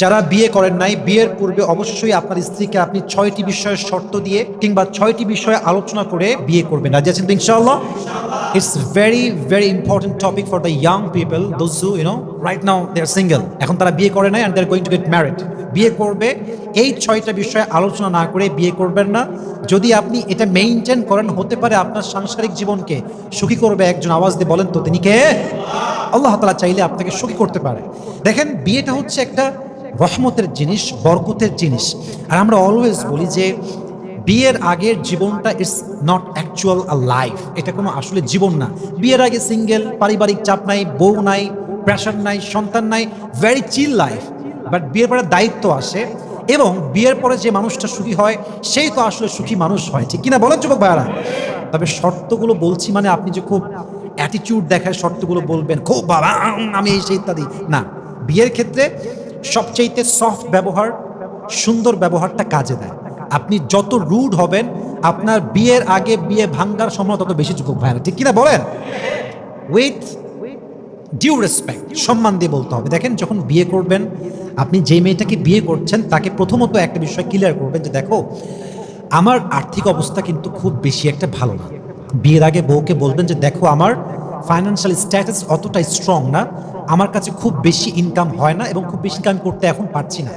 যারা বিয়ে করেন নাই, বিয়ের পূর্বে অবশ্যই আপনার স্ত্রীকে আপনি ছয়টি বিষয়ের শর্ত দিয়ে কিংবা ছয়টি বিষয়ে আলোচনা করে বিয়ে করবেন। রাজি আছেন তো ইনশাআল্লাহ? It's very very important topic for the young people those who you know right now they are single এখন তারা বিয়ে করে নাই and they are going to get married বিয়ে করবে, এই ছয়টা বিষয়ে আলোচনা না করে বিয়ে করবেন না। যদি আপনি এটা মেইনটেন করেন, হতে পারে আপনার সাংসারিক জীবনকে সুখী করবে একজন। আওয়াজ দিয়ে বলেন তো তিনি কে? আল্লাহ তালা চাইলে আপনাকে সুখী করতে পারে। দেখেন, বিয়েটা হচ্ছে একটা রহমতের জিনিস, বরকতের জিনিস। আর আমরা অলওয়েজ বলি যে, বিয়ের আগের জীবনটা it's not actual a life এটা কোনো আসলে জীবন না। বিয়ের আগে সিঙ্গেল পারিবারিক চাপ নাই, বউ নাই প্রেশার নাই, সন্তান নাই ভেরি চিল লাইফ বাট বিয়ের পরে দায়িত্ব আসে এবং বিয়ের পরে যে মানুষটা সুখী হয়, সেই তো আসলে সুখী মানুষ হয়। ঠিক কিনা বলেন যুবক ভাইয়ারা? তবে শর্তগুলো বলছি মানে আপনি যে খুব অ্যাটিটিউড দেখায় শর্তগুলো বলবেন, খুব বাবা আমি এই সেই ইত্যাদি। না। বিয়ের ক্ষেত্রে সবচাইতে সফট ব্যবহার, সুন্দর ব্যবহারটা কাজে দেয়। আপনি যত রুড হবেন, আপনার বিয়ের আগে বিয়ে ভাঙ্গার সময় তত বেশি যুবক ভাইরা ঠিক কিনা বলেন? উইথ ডিউ রেসপেক্ট সম্মান দিয়ে বলতে হবে। দেখেন, যখন বিয়ে করবেন, আপনি যেই মেয়েটাকে বিয়ে করছেন, তাকে প্রথমত একটা বিষয় ক্লিয়ার করবেন যে, দেখো, আমার আর্থিক অবস্থা কিন্তু খুব বেশি একটা ভালো না। বিয়ের আগে বউকে বলবেন যে, দেখো, আমার ফাইন্যান্সিয়াল স্ট্যাটাস অতটা স্ট্রং না। আমার কাছে খুব বেশি ইনকাম হয় না এবং খুব বেশি ইনকাম করতে এখন পারছি না।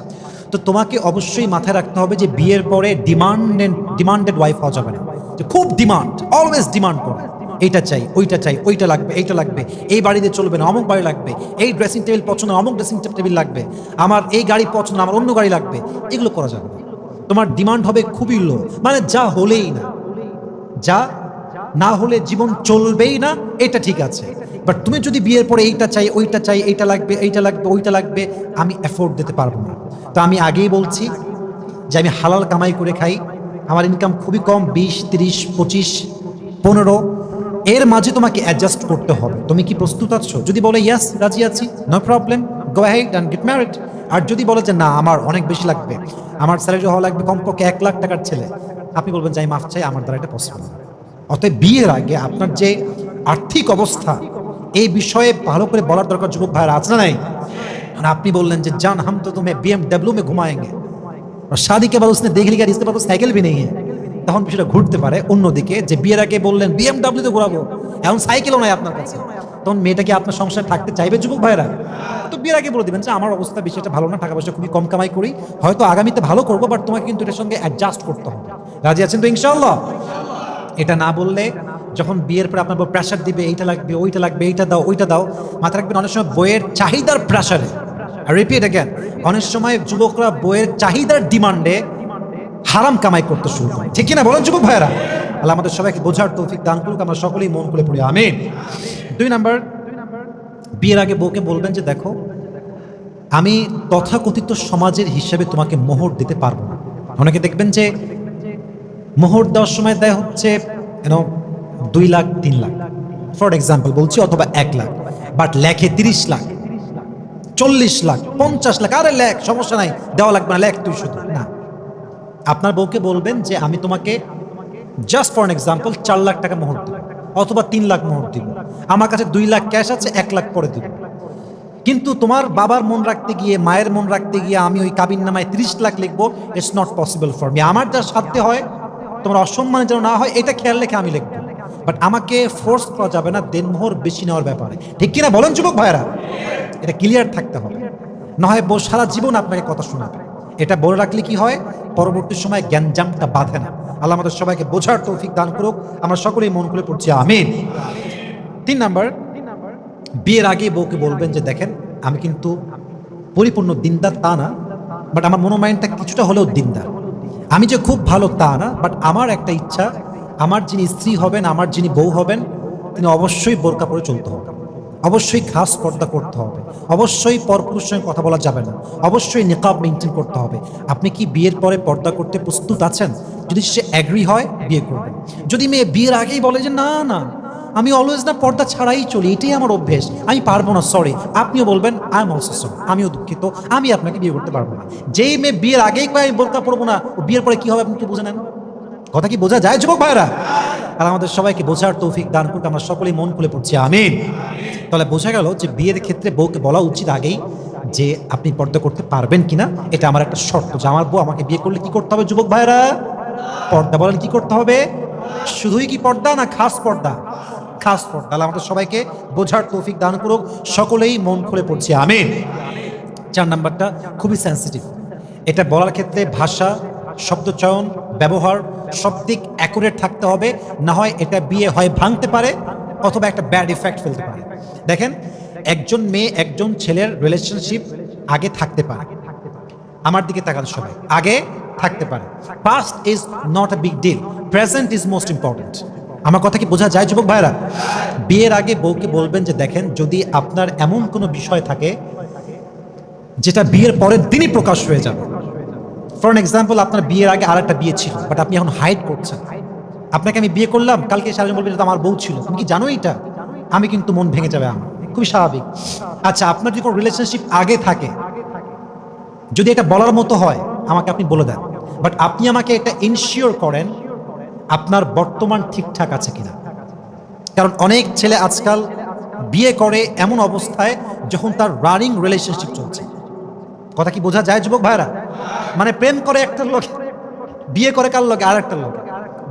তো তোমাকে অবশ্যই মাথায় রাখতে হবে যে বিয়ের পরে ডিমান্ডেড ডিমান্ডেড ওয়াইফ হওয়া যাবে না। যে খুব ডিমান্ড অলওয়েজ ডিমান্ড করে। এইটা চাই, ওইটা চাই, ওইটা লাগবে, এইটা লাগবে। এই বাড়িতে চলবে না, অমুক বাড়ি লাগবে। এই ড্রেসিং টেবিল পছন্দ, অমুক ড্রেসিং টেবিল লাগবে। আমার এই গাড়ি পছন্দ, আমার অন্য গাড়ি লাগবে। এগুলো করা যাবে তোমার ডিমান্ড হবে খুবই লো মানে যা হলেই না। যা না হলে জীবন চলবেই না, এটা ঠিক আছে। বাট তুমি যদি বিয়ের পরে এইটা চাই, ওইটা চাই, এইটা লাগবে এইটা লাগবে, ওইটা লাগবে, আমি অ্যাফোর্ড দিতে পারব না। তো আমি আগেই বলছি যে আমি হালাল কামাই করে খাই, আমার ইনকাম খুবই কম, বিশ, তিরিশ, পঁচিশ, পনেরো। এর মাঝে তোমাকে অ্যাডজাস্ট করতে হবে। তুমি কি প্রস্তুত আছো? যদি বলে ইয়াস রাজি আছি no problem go ahead and get married আর যদি বলে যে না, আমার অনেক বেশি লাগবে, আমার স্যালারি হওয়া লাগবে কমপক্ষে এক লাখ টাকার ছেলে, আপনি বলবেন যাই মাফ চাই, আমার দ্বারা এটা পসিবল অতএব বিয়ের আগে আপনার যে আর্থিক অবস্থা এই বিষয়ে ভালো করে বলার দরকার যুবক ভাইয়ের, আছে না নাই? আপনি বললেন যে, জান, হাম তো তুমি বিএম ডাব্লিউ মে ঘুমায়েঙ্গে। और शादी के बाद उसने देख लिया इसके पास তখন বিষয়টা ঘুরতে পারে অন্যদিকে, যে বিয়ের আগে বললেন বিএমডাব্লিউ তো ঘোরাবো। এখন সাইকেলও নাই আপনার কাছে। তখন মেয়েটা কি আপনার সংসার থাকতে চাইবে যুবক ভাইরা তো বিয়ের আগে বলে দেবেন যে, আমার অবস্থা বিষয়টা ভালো না, টাকা পয়সা খুবই কম কামাই করি। হয়তো আগামীতে ভালো করব বাট তোমাকে কিন্তু এটার সঙ্গে অ্যাডজাস্ট করতে হবে। রাজি আছেন তো ইনশাল্লাহ এটা না বললে যখন বিয়ের পরে আপনার প্রেশার দিবে, এইটা লাগবে, ওইটা লাগবে, এইটা দাও, ওইটা দাও মাথা রাখবেন অনেক সময় বইয়ের চাহিদার প্রেশারে রিপিট অ্যাগেন অনেক সময় যুবকরা বইয়ের চাহিদার ডিমান্ডে হারাম কামাই করতে শুরু করে। ঠিক কিনা বলেন যুবক ভাইয়েরা? আল্লাহ আমাদের সবাইকে বোঝার তৌফিক দান করুক, আমরা সকলেই মন খুলে পড়ি, আমিন। দুই নাম্বার, বিয়ের আগে বউকে বলবেন যে, দেখো, আমি তথাকথিত সমাজের হিসাবে তোমাকে মোহর দিতে পারব না। অনেকে দেখবেন যে, মোহর দেওয়ার সময় দেয় হচ্ছে দুই লাখ, তিন লাখ। ফর এক্সাম্পল বলছি, অথবা এক লাখ। বাট লেখে তিরিশ লাখ, চল্লিশ লাখ, পঞ্চাশ লাখ, আরে লেখ, সমস্যা নাই, দেওয়া লাগবে না, লেখ তুই শুধু। না। আপনার বউকে বলবেন যে, আমি তোমাকে জাস্ট ফর এক্সাম্পল চার লাখ টাকা মোহর দিব, অথবা তিন লাখ মোহর দিব। আমার কাছে দুই লাখ ক্যাশ আছে, এক লাখ পরে দিব। কিন্তু তোমার বাবার মন রাখতে গিয়ে, মায়ের মন রাখতে গিয়ে আমি ওই কাবিন নামায় ত্রিশ লাখ লিখব it's not possible for me আমার যা সাধ্যে হয়, তোমার অসম্মান যেন না হয়, এটা খেয়াল রেখে আমি লিখব। বাট আমাকে ফোর্স করা যাবে না, দেনমোহর বেশি নেওয়ার ব্যাপারে। ঠিক কিনা বলেন যুবক ভাইরা এটা ক্লিয়ার থাকতে হবে। না হয় বউ সারা জীবন আপনাকে কথা শোনাবে। এটা বলে রাখলে কি হয়? পরবর্তী সময় জ্ঞানজামটা বাঁধে না। আল্লাহ আমাদের সবাইকে বোঝার তৌফিক দান করুক। আমরা সকলেই মন খুলে পড়ছি, আমিন। তিন নাম্বার, বিয়ের আগে বউকে বলবেন যে, দেখেন, আমি কিন্তু পরিপূর্ণ দিনদার তা না বাট আমার মনোমাইন্ডটা কিছুটা হলেও দিনদার। আমি যে খুব ভালো তা না বাট আমার একটা ইচ্ছা আমার যিনি স্ত্রী হবেন, আমার যিনি বউ হবেন, তিনি অবশ্যই বোরকা পরে চলতে হবে। অবশ্যই ঘাস পর্দা করতে হবে। অবশ্যই পরপুরুষের সঙ্গে কথা বলা যাবে না। অবশ্যই নিকাব মেনটেন করতে হবে। আপনি কি বিয়ের পরে পর্দা করতে প্রস্তুত আছেন? যদি সে অ্যাগ্রি হয়, বিয়ে করবেন। যদি মেয়ে বিয়ের আগেই বলে যে, না না, আমি অলওয়েজ না, পর্দা ছাড়াই চলি, এটাই আমার অভ্যেস। আমি পারব না সরি আপনিও বলবেন আই এম অলসো সরি আমিও দুঃখিত। আমি আপনাকে বিয়ে করতে পারব না। যেই মেয়ে বিয়ের আগেই আমি বোরকা পরবো না। বিয়ের পরে কি হবে আপনি কি বুঝে নেন। কথা কি বোঝা যায়, যুবক ভাইরা আর আমাদের সবাইকে বোঝার তৌফিক দান করতে আমরা সকলেই মন খুলে পড়ছি, আমিন। তাহলে বোঝা গেল যে বিয়ের ক্ষেত্রে বউকে বলা উচিত আগেই যে আপনি পর্দা করতে পারবেন কিনা, এটা আমার একটা শর্ত। যে আমার বউ আমাকে বিয়ে করলে কি করতে হবে, যুবক ভাইরা পর্দা বলেন কি করতে হবে? শুধুই কি পর্দা না খাস পর্দা? খাস পর্দা। আল্লাহ আমাদের সবাইকে বোঝার তৌফিক দান করুক, সকলেই মন খুলে পড়ছি, আমিন। চার নাম্বারটা খুবই সেন্সিটিভ এটা বলার ক্ষেত্রে ভাষা শব্দচয়ন ব্যবহার সব দিক অ্যাকুরেট থাকতে হবে, না হয় এটা বিয়ে হয়, ভাঙতে পারে, অথবা একটা ব্যাড ইফেক্ট ফেলতে পারে। দেখেন, একজন মেয়ে, একজন ছেলের রিলেশনশিপ আগে থাকতে পারে। আমার দিকে তাকান সবাই। আগে থাকতে পারে। Past is not a big deal present is most important আমার কথা কি বোঝা যায়, যুবক ভাইরা বিয়ের আগে বউকে বলবেন যে, দেখেন, যদি আপনার এমন কোনো বিষয় থাকে, যেটা বিয়ের পরের দিনই প্রকাশ হয়ে যাবে ফর এক্সাম্পল আপনার বিয়ের আগে আর বিয়ে ছিল বাট আপনি এখন হাইড করছেন। আপনাকে আমি বিয়ে করলাম, কালকে সারাজন বলবেন এটা আমার বউ ছিল। তুমি কি জানো এটা? আমি কিন্তু মন ভেঙে যাবে আমার। খুবই স্বাভাবিক। আচ্ছা আপনার যদি কোনো রিলেশনশিপ আগে থাকে, যদি এটা বলার মতো হয়, আমাকে আপনি বলে দেন। বাট আপনি আমাকে এটা ইনশিওর করেন, আপনার বর্তমান ঠিকঠাক আছে কিনা। কারণ অনেক ছেলে আজকাল বিয়ে করে এমন অবস্থায় যখন তার রানিং রিলেশনশিপ চলছে। কথা কি বোঝা যায়, যুবক ভাইরা মানে প্রেম করে একটা লোক, বিয়ে করে কার লোকে? আর একটা লোক।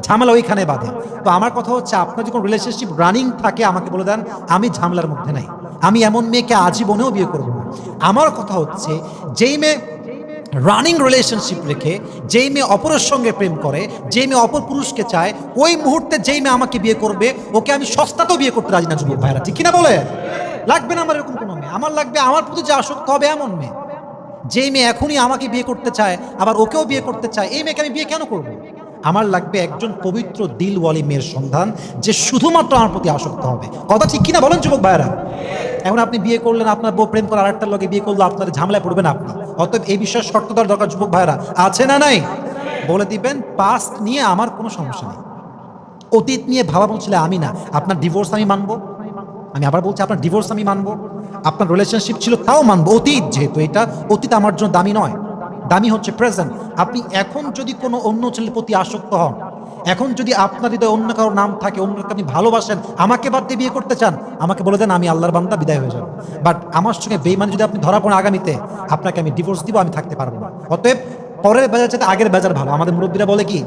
ঝামেলা ওইখানে বাঁধে। তো আমার কথা হচ্ছে, আপনার যখন রিলেশনশিপ রানিং থাকে, আমাকে বলে দেন, আমি ঝামেলার মধ্যে নাই। আমি এমন মেয়েকে আজীবনেও বিয়ে করব না। আমার কথা হচ্ছে, যেই মেয়ে রানিং রিলেশনশিপ রেখে, যেই মেয়ে অপরের সঙ্গে প্রেম করে, যেই মেয়ে অপর পুরুষকে চায়, ওই মুহূর্তে যেই মেয়ে আমাকে বিয়ে করবে, ওকে আমি সস্তাতেও বিয়ে করতে রাজি না, যুবক ভাইরা। ঠিক কিনা বলে? লাগবে না আমার এরকম কোনো মেয়ে। আমার লাগবে, আমার প্রতি যে আসক্ত হবে এমন মেয়ে। যেই মেয়ে এখনই আমাকে বিয়ে করতে চায়, আবার ওকেও বিয়ে করতে চায়, এই মেয়েকে আমি বিয়ে কেন করব? আমার লাগবে একজন পবিত্র দিলওয়ালি মেয়ের সন্ধান, যে শুধুমাত্র আমার প্রতি আসক্ত হবে। কথা ঠিক কিনা বলেন যুবক ভাইরা এখন আপনি বিয়ে করলেন, আপনার বউ প্রেম করে আরেকটার লোকে বিয়ে করল, আপনার ঝামেলায় পড়বেন আপনি। অতএব এই বিষয়ে শর্ত দেওয়ার দরকার যুবক ভাইরা আছে না নাই? বলে দিবেন পাস্ট নিয়ে আমার কোনো সমস্যা নেই। অতীত নিয়ে ভাবা বলছিলে আমি না। আপনার ডিভোর্স আমি মানবো? আমি আবার বলছি, আপনার ডিভোর্স আমি মানবো? আপনার রিলেশনশিপ ছিল, তাও মানবো। অতীত যেহেতু এটা, অতীত আমার জন্য দামি নয়। দামি হচ্ছে প্রেজেন্ট আপনি এখন যদি কোনো অন্য ছেলের প্রতি আসক্ত হন, এখন যদি আপনার হৃদয় অন্য কারোর নাম থাকে, অন্য আপনি ভালোবাসেন, আমাকে বাদ দিয়ে বিয়ে করতে চান, আমাকে বলে দেন, আমি আল্লাহর বান্দা, বিদায় হয়ে যাব। বাট আমার সঙ্গে বেইমান যদি আপনি ধরা পড়েন আগামীতে, আপনাকে আমি ডিভোর্স দিব, আমি থাকতে পারব না। অতএব, পরের বাজার চাইতে আগের বাজার ভালো। আমাদের মুরব্বীরা বলে কি,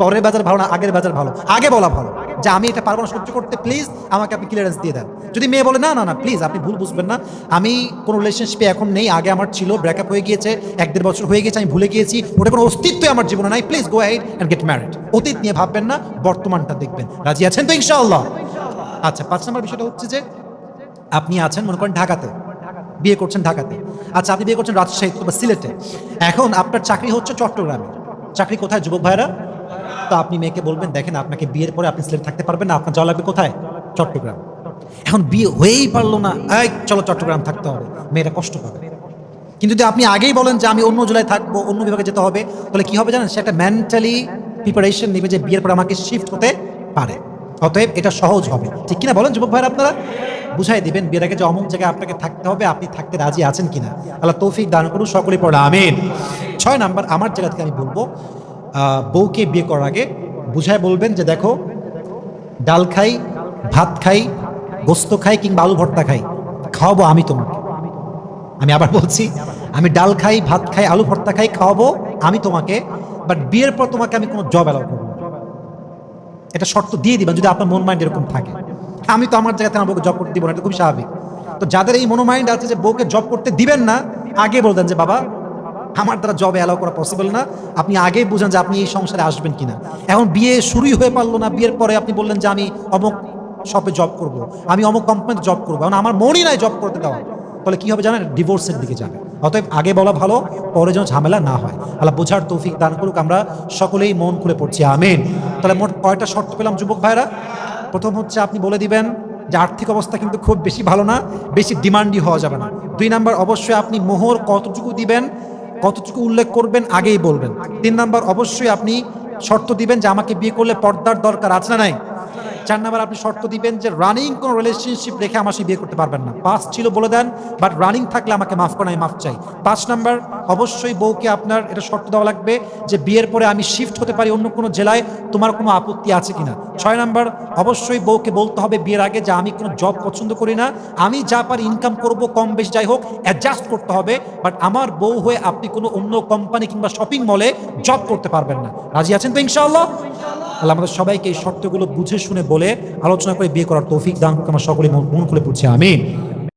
পরের বাজার ভালো না, আগের বাজার ভালো। আগে বলা ভালো। যে আমি এটা পারব না সহ্য করতে প্লিজ আমাকে আপনি ক্লিয়ারেন্স দিয়ে দেন। যদি মেয়ে বলে, না না না প্লিজ আপনি ভুল বুঝবেন না। আমি কোনো রিলেশনশিপে এখন নেই, আগে আমার ছিল ব্রেকআপ হয়ে গিয়েছে, এক দেড় বছর হয়ে গেছে আমি ভুলে গিয়েছি, ওটা কোনো অস্তিত্বই আমার জীবনে নাই। Please go ahead and get married অতীত নিয়ে ভাববেন না, বর্তমানটা দেখবেন। রাজি আছেন তো ইনশাআল্লাহ? আচ্ছা পাঁচ নম্বর বিষয়টা হচ্ছে যে, আপনি আছেন, মনে করেন, ঢাকাতে। বিয়ে করছেন ঢাকাতে। আচ্ছা আপনি বিয়ে করছেন রাজশাহী বা সিলেটে। এখন আপনার চাকরি হচ্ছে চট্টগ্রামে। চাকরি কোথায়, যুবক ভাইরা তো আপনি মেয়েকে বলবেন, দেখেন, আপনাকে বিয়ের পরে আপনি সিলেট থাকতে পারবেন না, আপনার যাওয়া লাগবে কোথায়? চট্টগ্রাম। এখন বিয়ে হয়েই পারল না। এই, চলো চট্টগ্রাম থাকতে হবে। মেয়েরা কষ্ট পাবে। কিন্তু যদি আপনি আগেই বলেন যে আমি অন্য জেলায় থাকব, অন্য বিভাগে যেতে হবে, তাহলে কি হবে জানেন? সে একটা মেন্টালি প্রিপারেশন নেবে যে বিয়ের পর আমাকে শিফট হতে পারে। অতএব এটা সহজ হবে। ঠিক কিনা বলেন, যুবক ভাইরা আপনারা? বুঝাই দিবেন, বিয়ের আগে যে অমুক জায়গায় আপনাকে থাকতে হবে, আপনি থাকতে রাজি আছেন কিনা। আল্লাহ তৌফিক দান করুন সকলেই পড়া, আমিন। ছয় নাম্বার, আমার জায়গা থেকে আমি বলব বউকে বিয়ে করার আগে বুঝায় বলবেন যে দেখো, ডাল খাই, ভাত খাই, গোস্ত খাই কিংবা আলু ভর্তা খাই, খাওয়াবো আমি তোমাকে। আমি আবার বলছি, আমি ডাল খাই, ভাত খাই, আলু ভর্তা খাই, খাওয়াবো আমি তোমাকে বাট বিয়ের পর তোমাকে আমি কোনো জব অ্যালাউ করব এটা শর্ত দিয়ে দিবেন যদি আপনার মন মাইন্ড এরকম থাকে। আমি তো আমার জায়গাতে আমার বউকে জব করতে দিব না, এটা খুব স্বাভাবিক। তো যাদের এই মনো মাইন্ড আছে যে বউকে জব করতে দিবেন না, আগে বলতেন যে বাবা আমার দ্বারা জবে অ্যালাউ করা পসিবল না। আপনি আগেই বুঝেন যে আপনি এই সংসারে আসবেন কিনা। এখন বিয়ে শুরুই হয়ে পারল না, বিয়ের পরে আপনি বললেন যে আমি অমুক শপে জব করব। আমি অমুক কোম্পানিতে জব করব। এখন আমার মনই নাই জব করতে দেওয়া তাহলে কি হবে জানেন? ডিভোর্সের দিকে যাবে। অতএব আগে বলা ভালো, পরে যেন ঝামেলা না হয়। আল্লাহ বোঝার তৌফিক দান করুক, আমরা সকলেই মন খুলে পড়ছি। আমিন। তাহলে মোট কয়টা শর্ত পেলাম যুবক ভাইরা প্রথম হচ্ছে আপনি বলে দিবেন যে আর্থিক অবস্থা কিন্তু খুব বেশি ভালো না, বেশি ডিমান্ডই হওয়া যাবে না। দুই নাম্বার, অবশ্যই আপনি মোহর কতটুকু দিবেন কতটুকু উল্লেখ করবেন আগেই বলবেন। তিন নাম্বার, অবশ্যই আপনি শর্ত দিবেন যে আমাকে বিয়ে করলে পর্দার দরকার আছে না নাই? চার নাম্বার আপনি শর্ত দিবেন যে রানিং কোনো রিলেশনশিপ রেখে আমার সাথে বিয়ে করতে পারবেন না। পাঁচ ছিল বলে দেন বাট রানিং থাকলে আমাকে মাফ করেন আমি মাফ চাই। পাঁচ নাম্বার অবশ্যই বউকে আপনার এটা শর্ত দেওয়া লাগবে যে বিয়ের পরে আমি শিফট হতে পারি অন্য কোনো জেলায়, তোমার কোনো আপত্তি আছে কিনা? ছয় নাম্বার, অবশ্যই বউকে বলতে হবে বিয়ের আগে যে আমি কোনো জব পছন্দ করি না, আমি যা পারি ইনকাম করব, কম বেশি যাই হোক অ্যাডজাস্ট করতে হবে বাট আমার বউ হয়ে আপনি কোনো অন্য কোম্পানি কিংবা শপিং মলে জব করতে পারবেন না। রাজি আছেন তো ইনশাআল্লাহ? আল্লাহ আমাদের সবাইকে এই শর্তগুলো বুঝে শুনে বলে আলোচনা করে বিয়ে করার তৌফিক দান। আমরা সকলে মন খুলে পড়ছে, আমিন